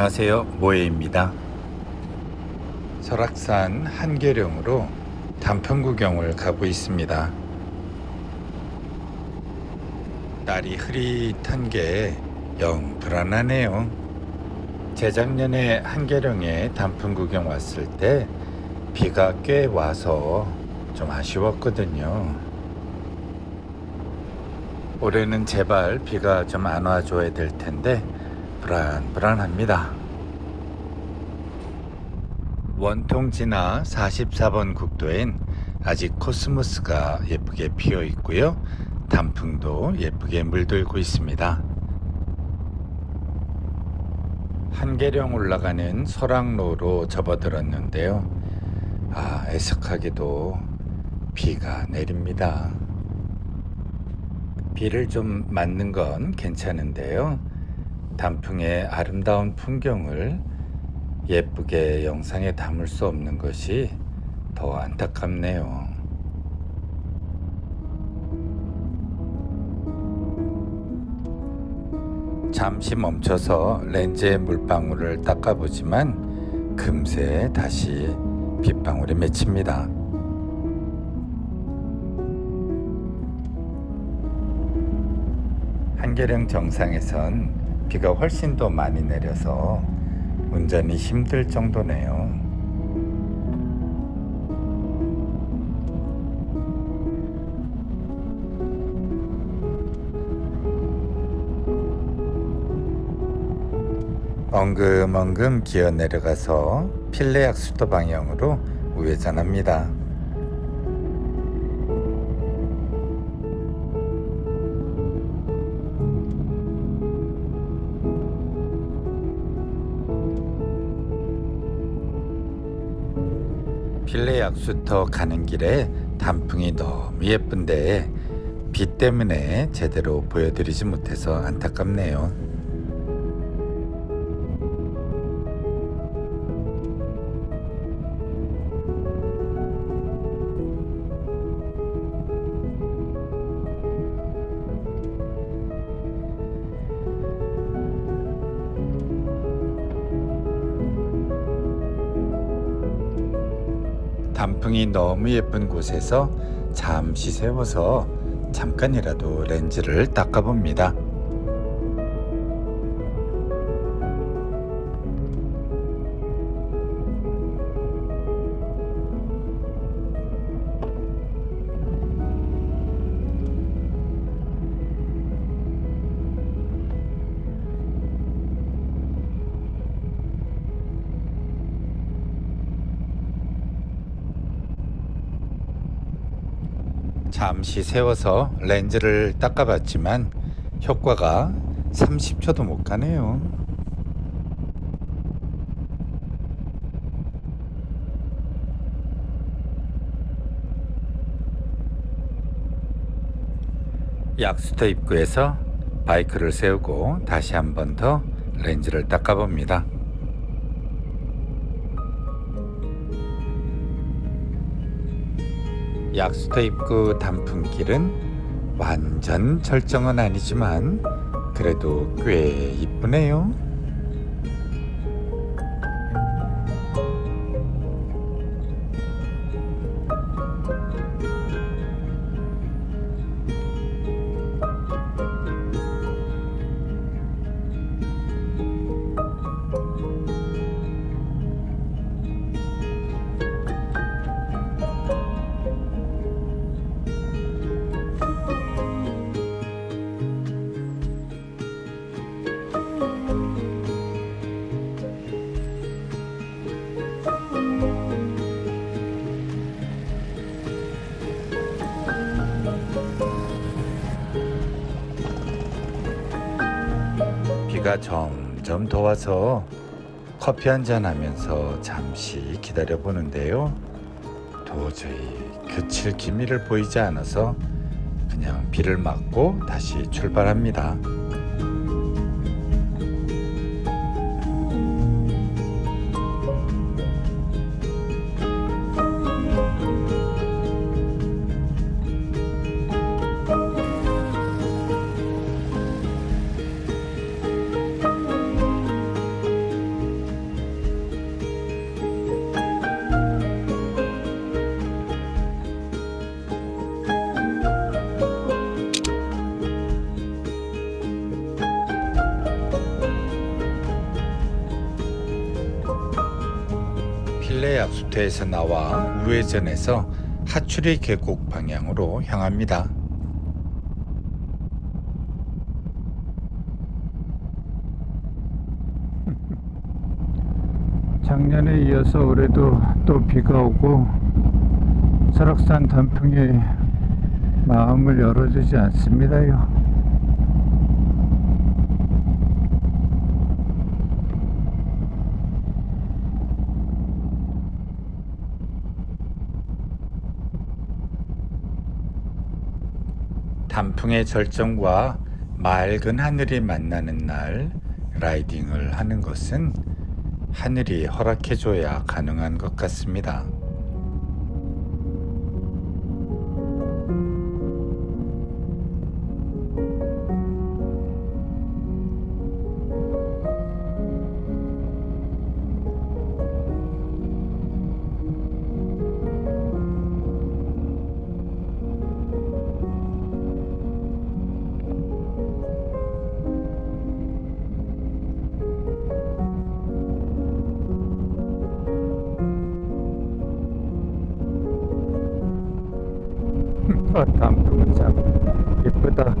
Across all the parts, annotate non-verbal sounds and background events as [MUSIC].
안녕하세요. 모에입니다. 설악산 한계령으로 단풍 구경을 가고 있습니다. 날이 흐릿한 게 영 불안하네요. 재작년에 한계령에 단풍 구경 왔을 때 비가 꽤 와서 좀 아쉬웠거든요. 올해는 제발 비가 좀 안 와줘야 될 텐데 불안불안합니다. 원통 지나 44번 국도엔 아직 코스모스가 예쁘게 피어 있고요. 단풍도 예쁘게 물들고 있습니다. 한계령 올라가는 설악로로 접어들었는데요. 아, 애석하게도 비가 내립니다. 비를 좀 맞는 건 괜찮은데요. 단풍의 아름다운 풍경을 예쁘게 영상에 담을 수 없는 것이 더 안타깝네요. 잠시 멈춰서 렌즈에 물방울을 닦아보지만 금세 다시 빗방울이 맺힙니다. 한계령 정상에선 비가 훨씬 더 많이 내려서 운전이 힘들 정도네요. 엉금엉금 기어 내려가서 필레약 수도 방향으로 우회전합니다. 필레 약수터 가는 길에 단풍이 너무 예쁜데 비 때문에 제대로 보여드리지 못해서 안타깝네요. 단풍이 너무 예쁜 곳에서 잠시 세워서 잠깐이라도 렌즈를 닦아봅니다. 잠시 세워서 렌즈를 닦아봤지만 효과가 30초도 못 가네요. 약수터 입구에서 바이크를 세우고 다시 한 번 더 렌즈를 닦아봅니다. 약수터 입구 단풍길은 완전 절정은 아니지만 그래도 꽤 이쁘네요. 비가 점점 더 와서 커피 한잔 하면서 잠시 기다려 보는데요. 도저히 그칠 기미를 보이지 않아서 그냥 비를 맞고 다시 출발합니다. 압수터에서 나와 우회전해서 하추리 계곡 방향으로 향합니다. [LAUGHS] 작년에 이어서 올해도 또 비가 오고 설악산 단풍이 마음을 열어주지 않습니다요. 단풍의 절정과 맑은 하늘이 만나는 날 라이딩을 하는 것은 하늘이 허락해줘야 가능한 것 같습니다. 아, 단풍은 참 이쁘다.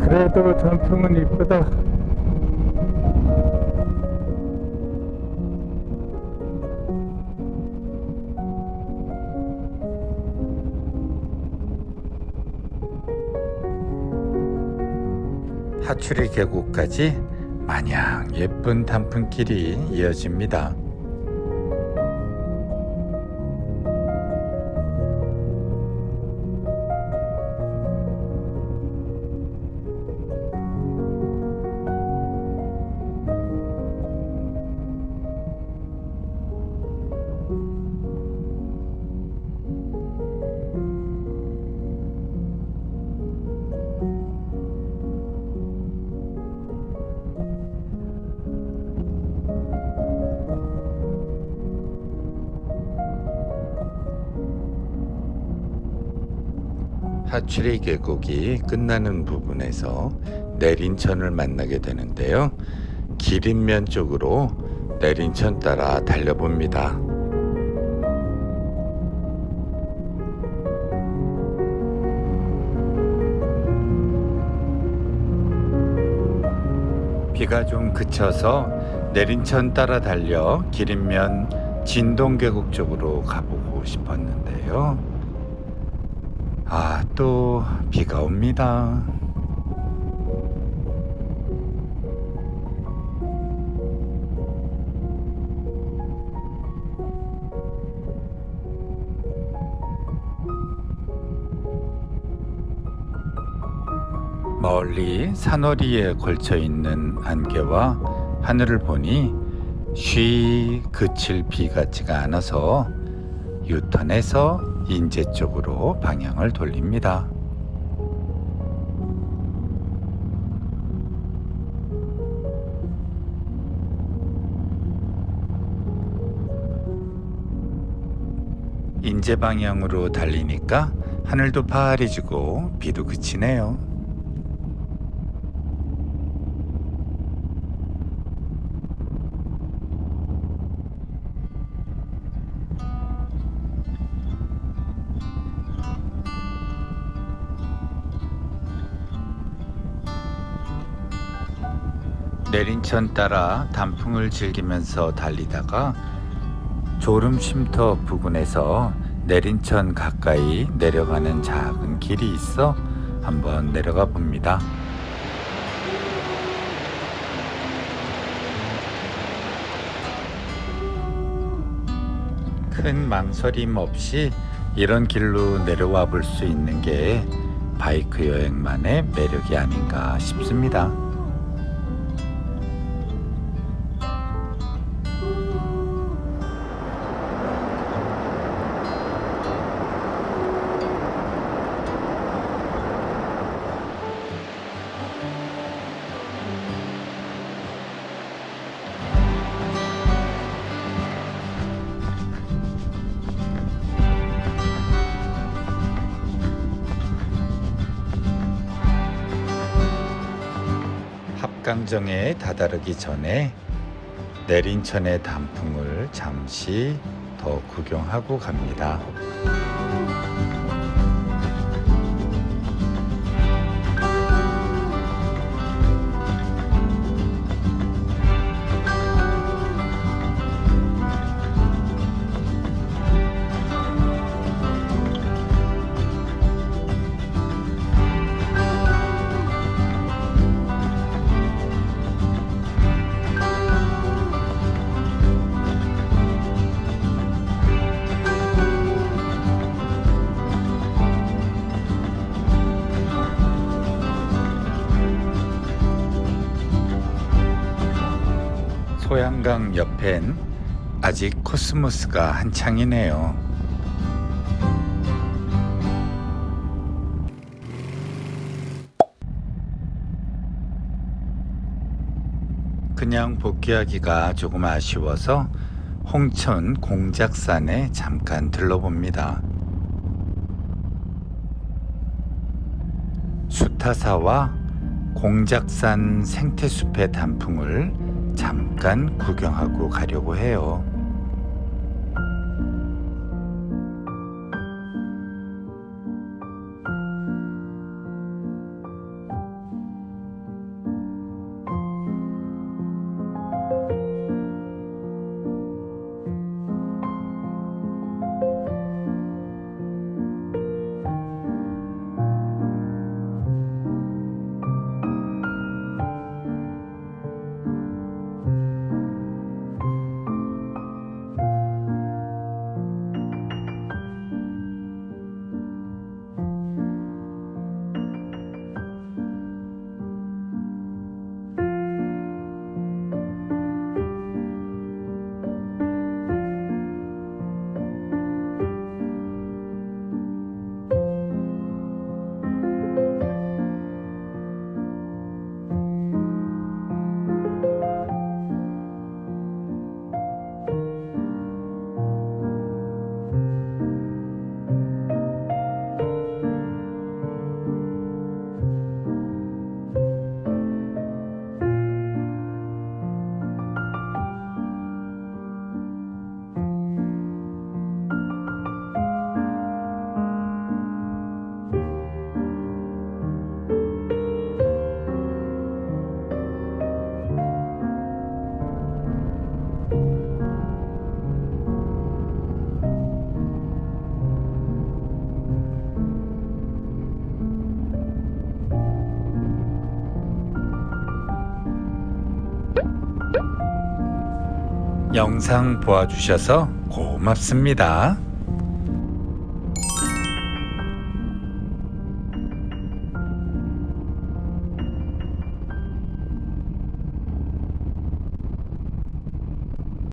그래도 단풍은 이쁘다. 하추리 계곡까지 마냥 예쁜 단풍길이 이어집니다. 하추리 계곡이 끝나는 부분에서 내린천을 만나게 되는데요. 기린면 쪽으로 내린천 따라 달려봅니다. 비가 좀 그쳐서 내린천 따라 달려 기린면 진동계곡 쪽으로 가보고 싶었는데요. 아, 또 비가 옵니다. 멀리 산허리에 걸쳐 있는 안개와 하늘을 보니 쉬 그칠 비 같지가 않아서 유턴해서 인제 쪽으로 방향을 돌립니다. 인제 방향으로 달리니까 하늘도 파래지고 비도 그치네요. 내린천 따라 단풍을 즐기면서 달리다가 졸음쉼터 부근에서 내린천 가까이 내려가는 작은 길이 있어 한번 내려가 봅니다. 큰 망설임 없이 이런 길로 내려와 볼 수 있는 게 바이크 여행만의 매력이 아닌가 싶습니다. 합강정에 다다르기 전에 내린천의 단풍을 잠시 더 구경하고 갑니다. 소양강 옆엔 아직 코스모스가 한창이네요. 그냥 복귀하기가 조금 아쉬워서 홍천 공작산에 잠깐 들러봅니다. 수타사와 공작산 생태숲의 단풍을 잠깐 구경하고 가려고 해요. 영상 보아주셔서 고맙습니다.